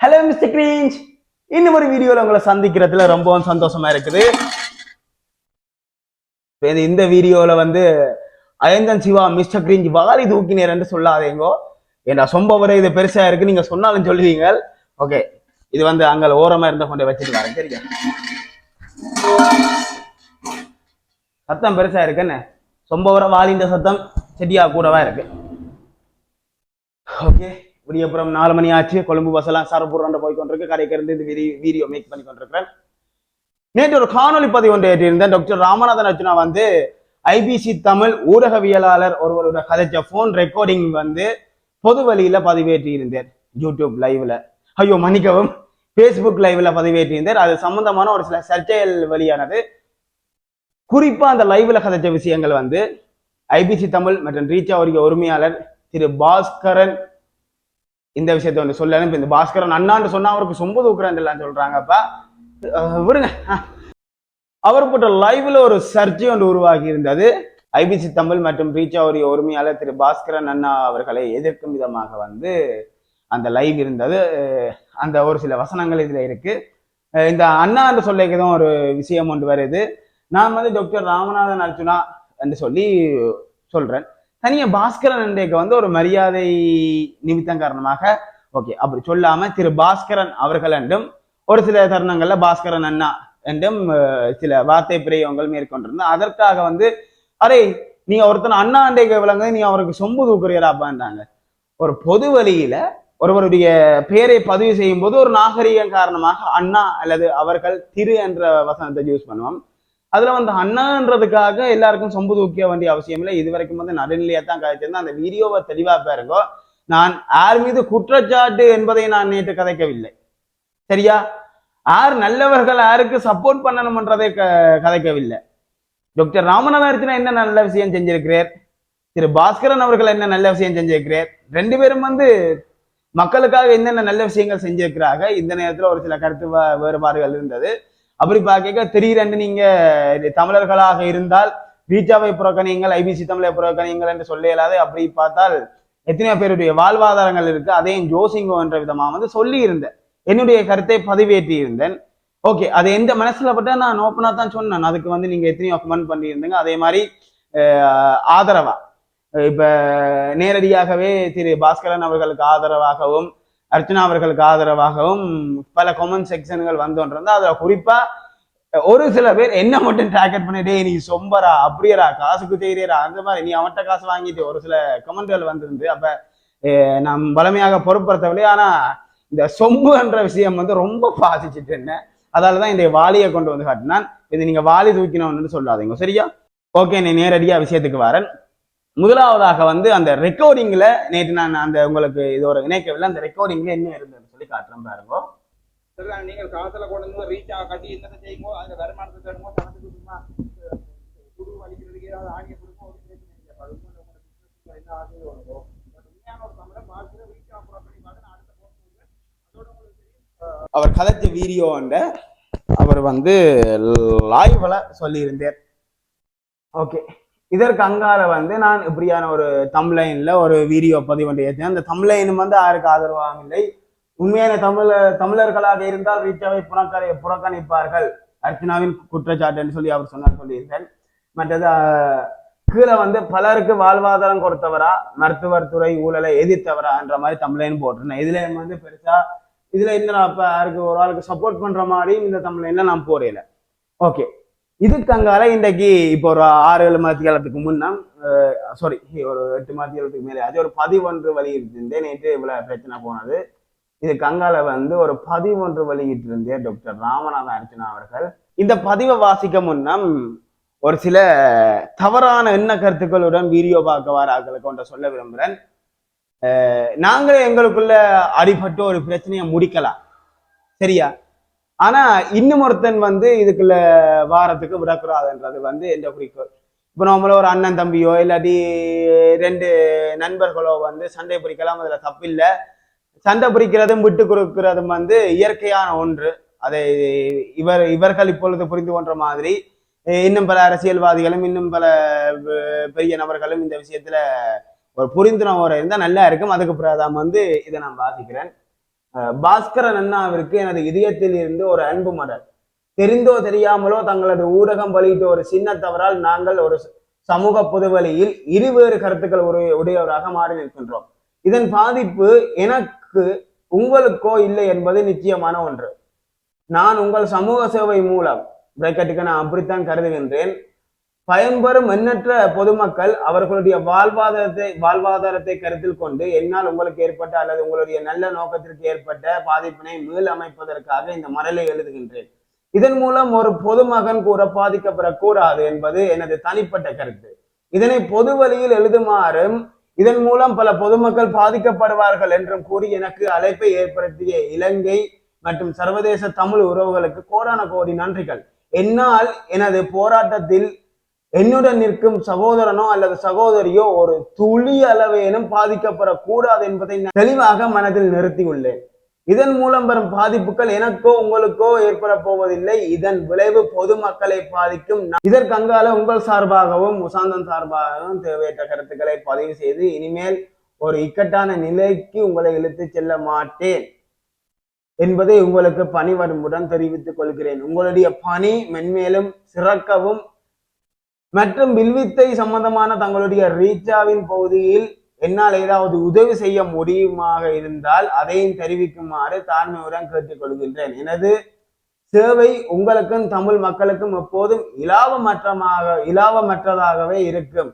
Hello mister கிரீஞ்ச் இன்னும் ஒரு வீடியோவில் உங்களை சந்திக்கிறதுல ரொம்பவும் சந்தோஷமா இருக்குது. இந்த- வீடியோவில் வந்து அயந்தன் சிவா மிஸ்டர் கிரீஞ்ச் வாரி தூக்கினேர் என்று சொல்லாதீங்கோ. ஏன்னா சொம்பவரை இது பெருசா இருக்கு நீங்க சொன்னாலும் சொல்லுவீங்க ஓகே இது வந்து அங்கே ஓரமா இருந்த கொண்டே வச்சுட்டு வரேன். சரிங்க. சத்தம் பெருசா இருக்குன்னு சொம்பவர வாலின்ற சத்தம் செடியா கூடவா இருக்கு? ஓகே விடியப்புறம் நாலு மணி ஆச்சு. கொழும்பு பஸ்ஸெல்லாம் சரபுரம் போய் கொண்டிருக்கு கடைக்கு இருந்து இந்த வீடியோ வீடியோ மேக் பண்ணி கொண்டிருக்கிறேன். நேற்று ஒரு காணொலி பதிவு ஒன்று ஏற்றியிருந்தேன் டாக்டர் ராமநாதன் அர்ஜுனா வந்து ஐபிசி தமிழ் ஊடகவியலாளர் ஒருவரோட கதைச்ச போன் ரெக்கார்டிங் வந்து பொது வழியில பதிவேற்றியிருந்தேன். யூடியூப் லைவ்ல ஐயோ மன்னிக்கவும். ஃபேஸ்புக் லைவ்ல பதிவேற்றியிருந்தார் அது சம்பந்தமான ஒரு சில சர்ச்சைகள் வழியானது. குறிப்பா அந்த லைவ்ல கதைச்ச விஷயங்கள் வந்து ஐபிசி தமிழ் மற்றும் ரீச்சா அவருடைய உரிமையாளர் திரு பாஸ்கரன் இந்த விஷயத்த வந்து சொல்லணும் இப்போ இந்த பாஸ்கரன் அண்ணான்னு சொன்னா அவருக்கு சொம்பு தூக்குறேன் எல்லாம் சொல்றாங்கப்பா விடுங்க. அவர் போட்ட லைவ்ல ஒரு சர்ச்சை ஒன்று உருவாகி இருந்தது. ஐபிசி தமிழ் மற்றும் ரீச்சா உரிமையாளர் திரு பாஸ்கரன் அண்ணா அவர்களை எதிர்க்கும் விதமாக வந்து அந்த லைவ் இருந்தது. அந்த ஒரு சில வசனங்கள் இதில் இருக்கு. இந்த அண்ணா என்று சொல்லிக்கதான் ஒரு விஷயம் ஒன்று வருது. நான் வந்து டாக்டர் ராமநாதன் அர்ஜுனா என்று சொல்லி சொல்றேன். தனியா பாஸ்கரன் அண்டேக்கு வந்து ஒரு மரியாதை நிமித்தம் காரணமாக ஓகே அப்படி சொல்லாம திரு பாஸ்கரன் அவர்கள் என்றும் ஒரு சில தருணங்கள்ல பாஸ்கரன் அண்ணா என்றும் சில வார்த்தை பிரியவங்கள் மேற்கொண்டிருந்தோம் அதற்காக வந்து அரே நீங்க ஒருத்தன் அண்ணா அண்டைக்கு விளங்க நீ அவருக்கு சொம்பு தூக்குறீராப்பான்றாங்க. ஒரு பொது வழியில ஒருவருடைய பெயரை பதிவு செய்யும் போது ஒரு நாகரிகம் காரணமாக அண்ணா அல்லது அவர்கள் திரு என்ற வசனத்தை யூஸ் பண்ணுவோம். அதுல வந்து அண்ணான்றதுக்காக எல்லாருக்கும் சொம்பு தூக்க வேண்டிய அவசியம் இல்லை. இது வரைக்கும் வந்து நடுநிலையை தான் கதைச்சிருந்தேன் அந்த வீடியோவை தெளிவா பாருங்க. நான் யார் மீது குற்றச்சாட்டு என்பதை நான் நேற்று கதைக்கவில்லை. சரியா? யார் நல்லவர்கள் யாருக்கு சப்போர்ட் பண்ணணும்ன்றதை க- கதைக்கவில்லை. டாக்டர் ராமநாதர்த்தினா என்ன நல்ல விஷயம் செஞ்சிருக்கிறார்? திரு பாஸ்கரன் அவர்கள் என்ன நல்ல விஷயம் செஞ்சிருக்கிறார்? ரெண்டு பேரும் வந்து மக்களுக்காக என்னென்ன நல்ல விஷயங்கள் செஞ்சிருக்கிறாங்க இந்த நேரத்துல ஒரு சில கருத்து வேறுபாடுகள் இருந்தது. அப்படி பார்க்க திடீரென்று நீங்க தமிழர்களாக இருந்தால் ரீச்சாவை புறக்கணியுங்கள் ஐபிசி தமிழை புறக்கணியுங்கள் என்று சொல்ல இயலாது. அப்படி பார்த்தால் எத்தனையோ பேருடைய வாழ்வாதாரங்கள் இருக்கு. அதையும் ஜோசிங்கோ என்ற விதமா வந்து சொல்லி இருந்தேன் என்னுடைய கருத்தை பதிவேற்றி இருந்தேன் ஓகே அது எந்த மனசுல பட்ட நான் ஓப்பனா தான் சொன்னேன். அதுக்கு வந்து நீங்க எத்தனையோ கமெண்ட் பண்ணியிருந்தீங்க. அதே மாதிரி ஆதரவா. இப்ப நேரடியாகவே திரு பாஸ்கரன் அவர்களுக்கு ஆதரவாகவும் அர்ச்சனா அவர்களுக்கு ஆதரவாகவும் பல கமெண்ட் செக்ஷன்கள் வந்தோன்றிருந்தா அதில் குறிப்பாக ஒரு சில பேர் என்ன மட்டும் டார்கெட் பண்ணிட்டே நீ சொம்பரா அப்படியரா காசுக்கு தெரியறா அந்த மாதிரி நீ அவன்கிட்ட காசு வாங்கிட்டு ஒரு சில கமெண்ட்கள் வந்திருந்து அப்ப நாம் பலமையாக பொருட்படுத்தவில்லை. ஆனா இந்த சொம்பு என்ற விஷயம் வந்து ரொம்ப பாதிச்சுட்டு என்ன அதாலதான் இந்த வாளியை கொண்டு வந்து காட்டினான். இது நீங்க வாளி தூக்கினோம்னு சொல்லாதீங்க சரியா? ஓகே நீ நேரடியா விஷயத்துக்கு வரேன். முதலாவதாக வந்து அந்த ரெக்கார்டிங்ல நேற்று நான் அந்த உங்களுக்கு இது ஒரு இணைக்கவில்லை. அந்த ரெக்கார்டிங்ல என்ன இருந்ததுன்னு சொல்லி காட்டுறேன் பாருங்க. நீங்கள் காசுல கொண்டு வந்து ரீச் ஆக கட்டி என்னத்தை செய்யுமோ அதுல வருமானத்தை தேடுமோ பணத்துக்கு சும்மா குரு வலிக்கிறதுக்கு ஏதாவது ஆணியை கொடுக்கும் ஒரு பிரச்சனை இல்லை. என்ன உண்மையான ஒரு தமிழை பார்த்து ரீச் ஆக பண்ணி பார்த்து அடுத்த அதோட உங்களுக்கு அவர் கதைச்ச வீடியோண்ட அவர் வந்து லைவ்ல சொல்லியிருந்தார். ஓகே இதற்கு அங்கால வந்து நான் இப்படியான ஒரு தம்லைன்ல ஒரு வீடியோ பதிவு ஒன்று அந்த தம்லைனும் வந்து யாருக்கு ஆதரவாக இல்லை. உண்மையான தமிழ தமிழர்களாக இருந்தால் ரீச்சாவை புறக்கணி புறக்கணிப்பார்கள். அர்ச்சனாவின் குற்றச்சாட்டுன்னு சொல்லி அவர் சொன்னார் சொல்லியிருந்தேன். மற்றது கீழே வந்து பலருக்கு வாழ்வாதாரம் கொடுத்தவரா மருத்துவர் துறை ஊழலை எதிர்த்தவரா என்ற மாதிரி தமிழ்லைன் போட்டிருந்தேன். இதுல வந்து பெருசா இதுல நான் அப்ப யாருக்கு ஒரு ஆளுக்கு சப்போர்ட் பண்ற மாதிரி இந்த தமிழ்ல நான் போறேன் ஓகே இதுக்கு அங்கால இன்றைக்கு இப்போ ஒரு ஆறு ஏழு மாதத்து காலத்துக்கு முன்னா சாரி ஒரு எட்டு மாதத்து காலத்துக்கு மேலே. அது ஒரு பதிவொன்று வெளியிட்டிருந்தேன். நேற்று இவ்வளவு பிரச்சனை போனது. இதுக்கு அங்கால வந்து ஒரு பதிவொன்று வெளியிட்டிருந்தேன் டாக்டர் ராமநாதன் அர்ச்சனா அவர்கள். இந்த பதிவை வாசிக்க முன்னம் ஒரு சில தவறான எண்ண கருத்துக்களுடன் வீடியோ பார்க்க வாராக்களுக்கு ஒன்றை சொல்ல விரும்புகிறேன். நாங்களே எங்களுக்குள்ள அடிபட்டு ஒரு பிரச்சனையை முடிக்கலாம். சரியா? ஆனா இன்னும் ஒருத்தன் வந்து இதுக்குள்ள வாரத்துக்கு விடக்கூடாதுன்றது வந்து எந்த குறிக்கோள்? இப்போ நம்மள ஒரு அண்ணன் தம்பியோ இல்லாட்டி ரெண்டு நண்பர்களோ வந்து சண்டை பிடிக்கலாம் அதுல தப்பில்லை. சண்டை பிடிக்கிறதும் விட்டு கொடுக்கிறதும் வந்து இயற்கையான ஒன்று. அதை இவர் இவர்கள் இப்பொழுது புரிந்து கொண்ட மாதிரி இன்னும் பல அரசியல்வாதிகளும் இன்னும் பல பெரிய நபர்களும் இந்த விஷயத்துல ஒரு புரிந்துணர்வோட இருந்தால் நல்லா இருக்கும். அதுக்கு பிறகு தான் வந்து இதை நான் வாசிக்கிறேன். பாஸ்கரன் அண்ணாவிற்கு எனது இதயத்தில் இருந்து ஒரு அன்பு மடல் தெரிந்தோ தெரியாமலோ தங்களது ஊடகம் வெளியிட்ட ஒரு சின்ன தவறால் நாங்கள் ஒரு சமூக பொதுவெளியில் இருவேறு கருத்துக்கள் உடைய உடையவராக மாறி நிற்கின்றோம். இதன் பாதிப்பு எனக்கு உங்களுக்கோ இல்லை என்பது நிச்சயமான ஒன்று. நான் உங்கள் சமூக சேவை மூலம் பிராக்கெட்டுக்கு நான் அப்படித்தான் கருதுகின்றேன். பயன்பெறும் எண்ணற்ற பொதுமக்கள் அவர்களுடைய வாழ்வாதாரத்தை வாழ்வாதாரத்தை கருத்தில் கொண்டு என்னால் உங்களுக்கு ஏற்பட்ட அல்லது உங்களுடைய நல்ல நோக்கத்திற்கு ஏற்பட்ட பாதிப்பினை மீள் அமைப்பதற்காக இந்த மரலை எழுதுகின்றேன். இதன் மூலம் ஒரு பொதுமகன் கூற பாதிக்கப்படக்கூடாது என்பது எனது தனிப்பட்ட கருத்து. இதனை பொது வழியில் எழுதுமாறும் இதன் மூலம் பல பொதுமக்கள் பாதிக்கப்படுவார்கள் என்றும் கூறி எனக்கு அழைப்பை ஏற்படுத்திய இலங்கை மற்றும் சர்வதேச தமிழ் உறவுகளுக்கு கோடான கோடி நன்றிகள். என்னால் எனது போராட்டத்தில் என்னுடன் நிற்கும் சகோதரனோ அல்லது சகோதரியோ ஒரு துளி அளவேனும் பாதிக்கப்படக்கூடாது என்பதை தெளிவாக மனதில் நிறுத்தியுள்ளேன். இதன் மூலம் வரும் பாதிப்புகள் எனக்கோ உங்களுக்கோ ஏற்பட போவதில்லை. இதன் விளைவு பொதுமக்களை பாதிக்கும். இதற்கங்கால இதற்கு அங்கால உங்கள் சார்பாகவும் முசாந்தன் சார்பாகவும் தேவையற்ற கருத்துக்களை பதிவு செய்து இனிமேல் ஒரு இக்கட்டான நிலைக்கு உங்களை இழுத்து செல்ல மாட்டேன் என்பதை உங்களுக்கு பணி வரும்புடன் தெரிவித்துக் கொள்கிறேன். உங்களுடைய பணி மென்மேலும் சிறக்கவும் மற்றும் வில்வித்தை சம்பந்தமான தங்களுடைய ரீச்சாவின் பகுதியில் என்னால் ஏதாவது உதவி செய்ய முடியுமாக இருந்தால் அதையும் தெரிவிக்குமாறு தாழ்மையுடன் கேட்டுக்கொள்கின்றேன் எனது சேவை உங்களுக்கும் தமிழ் மக்களுக்கும் எப்போதும் இலாபமற்றமாக இலாபமற்றதாகவே இருக்கும்.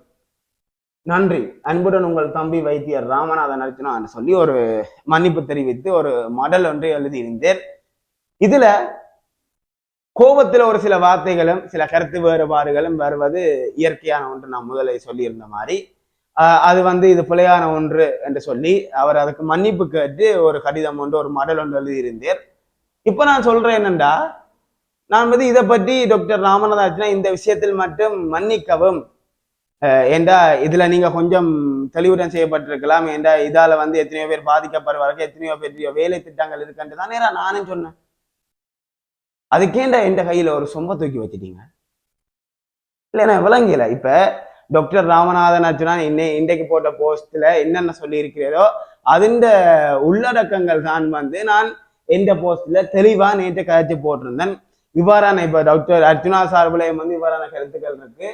நன்றி. அன்புடன் உங்கள் தம்பி வைத்தியர் ராமநாதன் அர்ச்சனா சொல்லி ஒரு மன்னிப்பு தெரிவித்து ஒரு மடல் ஒன்றை எழுதியிருந்தேன். இதுல கோபத்துல ஒரு சில வார்த்தைகளும் சில கருத்து வேறுபாடுகளும் வருவது இயற்கையான ஒன்று. நான் முதலில் சொல்லியிருந்த மாதிரி. அது வந்து இது பிழையான ஒன்று என்று சொல்லி அவர் அதுக்கு மன்னிப்பு கேட்டு ஒரு கடிதம் ஒன்று ஒரு மடல் ஒன்று எழுதியிருந்தேன். இப்போ நான் சொல்றேன் என்னண்டா நான் வந்து இதை பற்றி டாக்டர் ராமநாதாச்சினா இந்த விஷயத்தில் மட்டும் மன்னிக்கவும். ஏண்டா இதுல நீங்க கொஞ்சம் தெளிவுடன் செய்யப்பட்டிருக்கலாம். ஏண்டா இதால வந்து எத்தனையோ பேர் பாதிக்கப்படுவார்கள் எத்தனையோ பெரிய வேலை திட்டங்கள் இருக்குன்ட்டு தான் நேரா நானும் சொன்னேன். அதுக்கேண்டா எந்த கையில ஒரு சொம்ப தூக்கி வச்சிட்டீங்க இல்ல விளங்கல இப்ப டாக்டர் ராமநாதன் அர்ஜுனா இன்னை இன்றைக்கு போட்ட போஸ்ட்ல என்னென்ன சொல்லி இருக்கிறதோ அதிண்ட உள்ளடக்கங்கள் தான் வந்து நான் எந்த போஸ்ட்ல தெளிவா நேற்று கழிச்சு போட்டிருந்தேன். இவ்வாறான இப்ப டாக்டர் அர்ஜுனா சார்பிலையும் வந்து இவ்வாறான கருத்துக்கள் இருக்கு.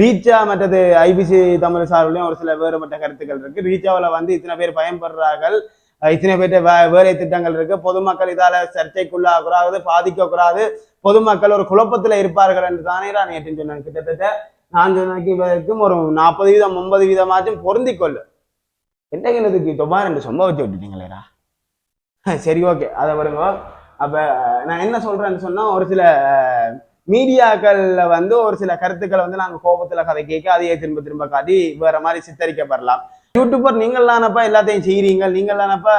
ரீச்சா மற்றது ஐபிசி தமிழ் சார்பிலையும் ஒரு சில வேறுபட்ட கருத்துக்கள் இருக்கு. ரீச்சாவில் வந்து இத்தனை பேர் பயன்படுறார்கள். இத்தனை பேர்ட்ட வே- வேலை திட்டங்கள் இருக்கு. பொதுமக்கள் இதால சர்ச்சைக்குள்ளாகக்கூடாது பாதிக்கக்கூடாது. பொதுமக்கள் ஒரு குழப்பத்துல இருப்பார்கள் என்று தானே நான் நேற்று சொன்னேன். கிட்டத்தட்ட நான் சொன்னதுக்கு ஒரு நாற்பது வீதம் ஐம்பது வீதமாச்சும் பொருந்திக் கொள்ளு என்ன என்னதுக்கு தொபார் ரெண்டு சொம்ப வச்சு விட்டுட்டீங்களேடா. சரி ஓகே. அதை வருங்க அப்ப நான் என்ன சொல்றேன்னு சொன்னா ஒரு சில மீடியாக்கள்ல வந்து ஒரு சில கருத்துக்களை வந்து நாங்க கோபத்துல கதை கேட்க அதையே திரும்ப திரும்ப காட்டி வேற மாதிரி சித்தரிக்கப்படலாம். யூடியூபர் நீங்களானப்பா எல்லாத்தையும் செய்கிறீங்க நீங்களானப்பா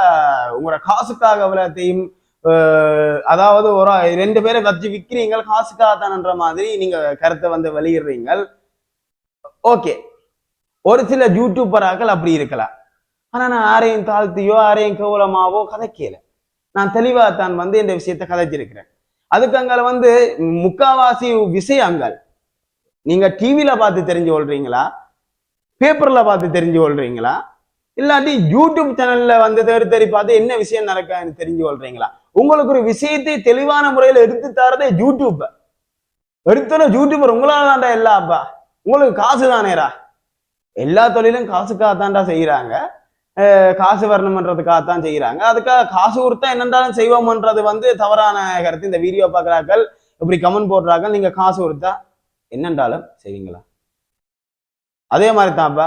உங்களோட காசுக்காக எல்லாத்தையும் அதாவது ஒரு ரெண்டு பேரை வச்சு விற்கிறீங்க காசுக்காக தானன்ற மாதிரி நீங்க கருத்தை வந்து வெளியிடுறீங்க. ஓகே. ஒரு சில யூடியூபராக்கள் அப்படி இருக்கலாம். ஆனா நான் யாரையும் தாழ்த்தியோ யாரையும் கேவலமாவோ கதைக்கல. நான் தெளிவா தான் வந்து இந்த விஷயத்தை கதைச்சிருக்கிறேன். அதுக்கு அங்கே வந்து முக்காவாசி விஷயங்கள் நீங்க டிவில பார்த்து தெரிஞ்சு கொள்றீங்களா? பேப்பரில் பார்த்து தெரிஞ்சு கொள்றீங்களா இல்லாட்டி யூடியூப் சேனல்ல வந்து தேடி தேடி பார்த்து என்ன விஷயம் நடக்குன்னு தெரிஞ்சு கொள்றீங்களா உங்களுக்கு ஒரு விஷயத்தை தெளிவான முறையில எடுத்து தரதே யூடியூப் எடுத்தோட யூடியூபர் உங்களால தான்டா எல்லாப்பா. உங்களுக்கு காசு தானேரா எல்லா தொழிலும் காசுக்காக தான்டா செய்யறாங்க காசு வரணுமன்றதுக்காகத்தான் செய்கிறாங்க அதுக்காக காசு கொடுத்தா என்னென்றாலும் செய்வோம்ன்றது வந்து தவறான கருத்து. இந்த வீடியோ பார்க்குறாக்கள் இப்படி கமெண்ட் போடுறாங்க நீங்க காசு கொடுத்தா என்னென்றாலும் செய்வீங்களா? அதே மாதிரி தான்ப்பா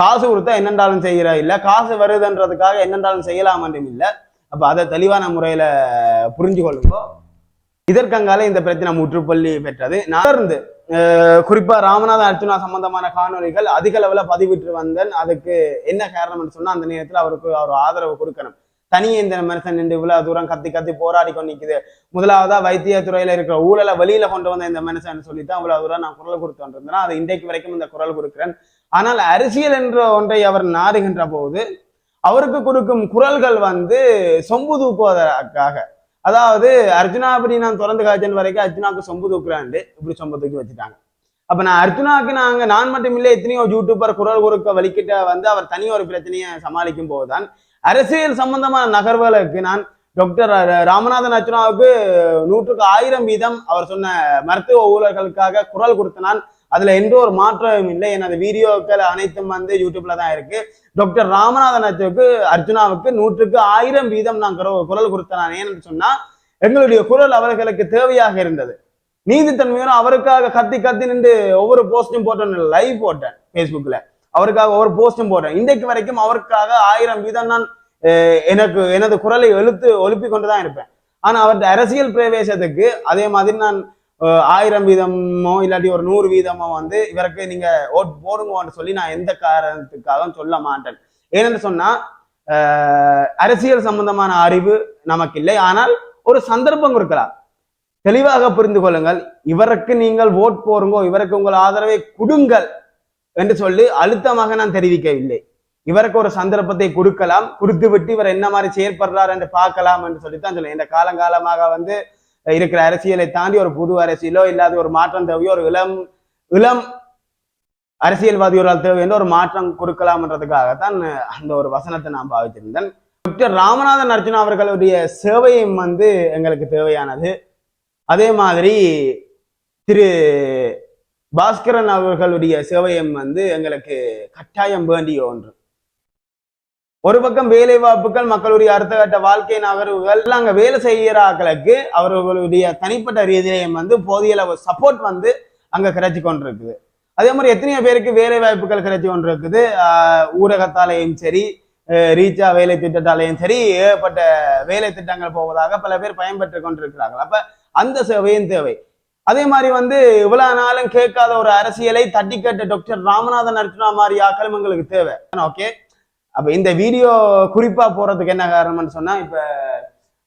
காசு கொடுத்தா என்னென்றாலும் செய்யற இல்ல காசு வருதுன்றதுக்காக என்னென்றாலும் செய்யலாம் என்றும் இல்ல. அப்ப அதை தெளிவான முறையில புரிஞ்சு கொள்ளுங்கோ. இதற்கங்கால இந்த பிரச்சனை முற்றுப்பள்ளி பெற்றது. தொடர்ந்து குறிப்பாக குறிப்பா அர்ஜுனா சம்பந்தமான காணொளிகள் அதிக அளவில் பதிவிட்டு வந்தேன். அதுக்கு என்ன காரணம்னு சொன்னா அந்த நேரத்துல அவருக்கு அவர் ஆதரவு கொடுக்கணும். தனியே இந்த மனுஷன் நின்று இவ்வளவு தூரம் கத்தி கத்தி போராடி கொண்டு நிக்குது முதலாவதா வைத்தியத்துறையில இருக்கிற ஊழலை வெளியில கொண்டு வந்த இந்த மனுஷன் சொல்லிட்டு அவ்வளவு தூரம் நான் குரல் கொடுத்து வந்திருந்தேன். அது இன்றைக்கு வரைக்கும் இந்த குரல் கொடுக்கிறேன். ஆனால் அரசியல் என்ற ஒன்றை அவர் நாடுகின்ற போது அவருக்கு கொடுக்கும் குரல்கள் வந்து சொம்பு தூக்குவதற்காக. அதாவது அர்ஜுனா அப்படி நான் திறந்து காய்ச்சல் வரைக்கும் அர்ஜுனாவுக்கு சொம்பு தூக்குறாண்டு இப்படி சொம்பு தூக்கி வச்சுட்டாங்க. அப்ப நான் அர்ஜுனாக்கு நாங்க நான் மட்டும் இல்லை எத்தனையோ யூடியூபர் குரல் கொடுக்க வலிக்கிட்ட வந்து அவர் தனி ஒரு பிரச்சனையை சமாளிக்கும் போதுதான் அரசியல் சம்பந்தமான நகர்வுகளுக்கு நான் டாக்டர் ராமநாதன் அர்ஜுனாவுக்கு நூற்றுக்கு ஆயிரம் வீதம் அவர் சொன்ன மருத்துவ ஊழல்களுக்காக குரல் கொடுத்த நான் அதுல எந்த ஒரு மாற்றமும் இல்லை. எனது வீடியோக்கள் அனைத்தும் வந்து யூடியூப்ல தான் இருக்கு. டாக்டர் ராமநாதன் அச்சுக்கு அர்ஜுனாவுக்கு நூற்றுக்கு ஆயிரம் வீதம் நான் குரல் குரல் கொடுத்த நான் ஏன்னு சொன்னா எங்களுடைய குரல் அவர்களுக்கு தேவையாக இருந்தது. நீதித்தன்மையோட அவருக்காக கத்தி கத்தி நின்று ஒவ்வொரு போஸ்டும் போட்டேன் லைவ் போட்டேன் ஃபேஸ்புக்ல அவருக்காக ஒவ்வொரு போஸ்டும் போடுறேன். இன்றைக்கு வரைக்கும் அவருக்காக ஆயிரம் வீதம் நான் எனக்கு எனது குரலை எழுத்து ஒழுப்பி கொண்டுதான் இருப்பேன். ஆனா அவருடைய அரசியல் பிரவேசத்துக்கு அதே மாதிரி நான் ஆயிரம் வீதமோ இல்லாட்டி ஒரு நூறு வீதமோ வந்து இவருக்கு நீங்க ஓட் போடுங்கன்னு சொல்லி நான் எந்த காரணத்துக்காகவும் சொல்ல மாட்டேன். ஏனென்னு சொன்னா அஹ், அரசியல் சம்பந்தமான அறிவு நமக்கு இல்லை ஆனால் ஒரு சந்தர்ப்பம் கொடுக்கலாம் தெளிவாக புரிந்து கொள்ளுங்கள். இவருக்கு நீங்கள் ஓட் போருங்கோ இவருக்கு உங்கள் ஆதரவை கொடுங்கள். என்று சொல்லி அழுத்தமாக நான் தெரிவிக்கவில்லை. இவருக்கு ஒரு சந்தர்ப்பத்தை கொடுக்கலாம் கொடுத்து விட்டு இவர் என்ன மாதிரி செயற்படுறார் என்று பார்க்கலாம் என்று சொல்லித்தான் சொல்லுவேன். இந்த காலங்காலமாக வந்து இருக்கிற அரசியலை தாண்டி ஒரு புது அரசியலோ இல்லாத ஒரு மாற்றம் தேவையோ ஒரு இளம் இளம் அரசியல்வாதிகளால் தேவை என்று ஒரு மாற்றம் கொடுக்கலாம்ன்றதுக்காகத்தான் அந்த ஒரு வசனத்தை நான் பாவிச்சிருந்தேன் டாக்டர் ராமநாதன் அர்ஜுனா அவர்களுடைய சேவையும் வந்து எங்களுக்கு தேவையானது. அதே மாதிரி திரு பாஸ்கரன் அவர்களுடைய சேவையும் வந்து எங்களுக்கு கட்டாயம் வேண்டிய ஒன்று. ஒரு பக்கம் வேலை வாய்ப்புகள் மக்களுடைய அடுத்த கட்ட வாழ்க்கை நகர்வுகள் எல்லாம் வேலை செய்கிறாக்களுக்கு அவர்களுடைய தனிப்பட்ட ரீதியிலையும் வந்து போதிய அளவு சப்போர்ட் வந்து அங்க கிடைச்சி கொண்டிருக்குது. அதே மாதிரி எத்தனையோ பேருக்கு வேலை வாய்ப்புகள் கிடைச்சி கொண்டிருக்குது. ஆஹ் ஊரகத்தாலேயும் சரி ரீச்சா வேலை திட்டத்தாலேயும் சரி ஏகப்பட்ட வேலை திட்டங்கள் போவதாக பல பேர் பயன்பெற்று கொண்டிருக்கிறார்கள். அப்ப அந்த சேவையும் தேவை. அதே மாதிரி வந்து இவ்வளவு நாளும் கேட்காத ஒரு அரசியலை தட்டி கேட்ட டாக்டர் ராமநாதன் அர்ஜுனா மாதிரி ஆக்களும் எங்களுக்கு தேவை. ஓகே அப்ப இந்த வீடியோ குறிப்பா போறதுக்கு என்ன காரணம்னு சொன்னா இப்ப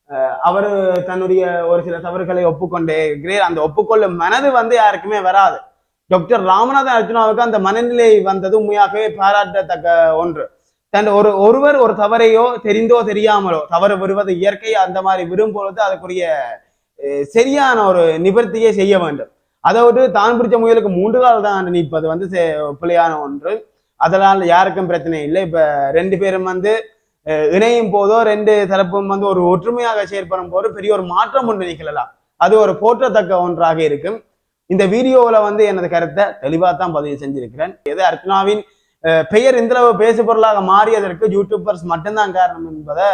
அஹ், அவரு தன்னுடைய ஒரு சில தவறுகளை ஒப்புக்கொண்டே இருக்கிறேன் அந்த ஒப்புக்கொள்ளும் மனது வந்து யாருக்குமே வராது. டாக்டர் ராமநாதன் அர்ஜுனாவுக்கு அந்த மனநிலை வந்தது உண்மையாகவே பாராட்டத்தக்க ஒன்று. தன் ஒரு ஒருவர் ஒரு தவறையோ தெரிந்தோ தெரியாமலோ தவறு வருவது இயற்கை அந்த மாதிரி விரும்பும்பொழுது அதுக்குரிய சரியான ஒரு நிவர்த்தியை செய்ய வேண்டும் அதோடு தான் பிடிச்ச முயலுக்கு மூன்று கால் தான் நிற்பது வந்து செ- ஒன்று அதனால் யாருக்கும் பிரச்சனை இல்லை இப்ப ரெண்டு பேரும் வந்து இணையும் போதோ ரெண்டு தரப்பும் வந்து ஒரு ஒற்றுமையாக செயற்படும் போது பெரிய ஒரு மாற்றம் ஒன்று நிகழலாம் அது ஒரு போற்றத்தக்க ஒன்றாக இருக்கும் இந்த வீடியோவில் வந்து எனது கருத்தை தெளிவாக தான் பதிவு செஞ்சிருக்கிறேன். எது அர்ச்சனாவின் பெயர் இந்தளவு பேசு பொருளாக மாறியதற்கு யூடியூபர்ஸ் மட்டும்தான் காரணம் என்பதை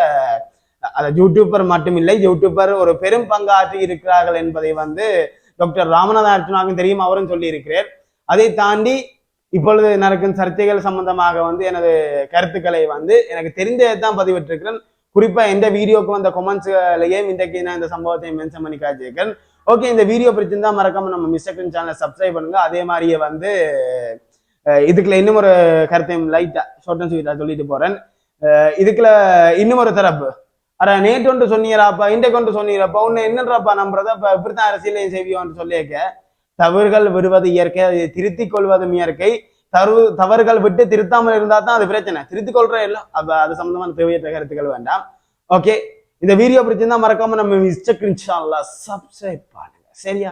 அது யூடியூபர் மட்டுமில்லை யூடியூபர் ஒரு பெரும் பங்காற்றி இருக்கிறார்கள் என்பதை வந்து டாக்டர் ராமநாதன் அர்ஜுனாவுக்கும் தெரியும் அவரும் சொல்லியிருக்கிறார். அதை தாண்டி இப்பொழுது நடக்கும் சர்ச்சைகள் சம்பந்தமாக வந்து எனது கருத்துக்களை வந்து எனக்கு தெரிந்ததை தான் பதிவிட்டிருக்கிறேன். குறிப்பா எந்த வீடியோக்கு வந்த கொமெண்ட்ஸ்லயும் இன்றைக்கு நான் இந்த சம்பவத்தை மென்ஷன் பண்ணி காட்டியிருக்கேன் ஓகே இந்த வீடியோ பிடிச்சிருந்தா மறக்காம நம்ம மிஸ்டர் சேனலை சப்ஸ்கிரைப் பண்ணுங்க. அதே மாதிரியே வந்து இதுக்குள்ள இன்னும் ஒரு கருத்தையும் லைட்டா ஷார்ட் அண்ட் ஸ்வீட்டா சொல்லிட்டு போறேன். இதுக்குள்ள இன்னும் ஒரு தரப்பு. அட நேற்று ஒன்று சொன்னீராப்பா இன்றைக்கு ஒன்று சொன்னீராப்பா உன்னை என்னன்றப்பா நம்புறத இப்படித்தான் அரசியலையும் செய்வியோன்னு சொல்லியிருக்க தவறுகள் விடுவது இயற்கை அதை திருத்திக் கொள்வதும் இயற்கை. தவறு தவறுகள் விட்டு திருத்தாமல் இருந்தால் தான் அது பிரச்சனை. திருத்திக் கொள்ற இல்லை அப்போ அது சம்மந்தமான தேவையற்ற கருத்துக்கள் வேண்டாம். ஓகே இந்த வீடியோ பிடிச்சிருந்தா மறக்காம நம்ம மிஸ்டர் சப்ஸ்கிரைப் பண்ணுங்க. சரியா?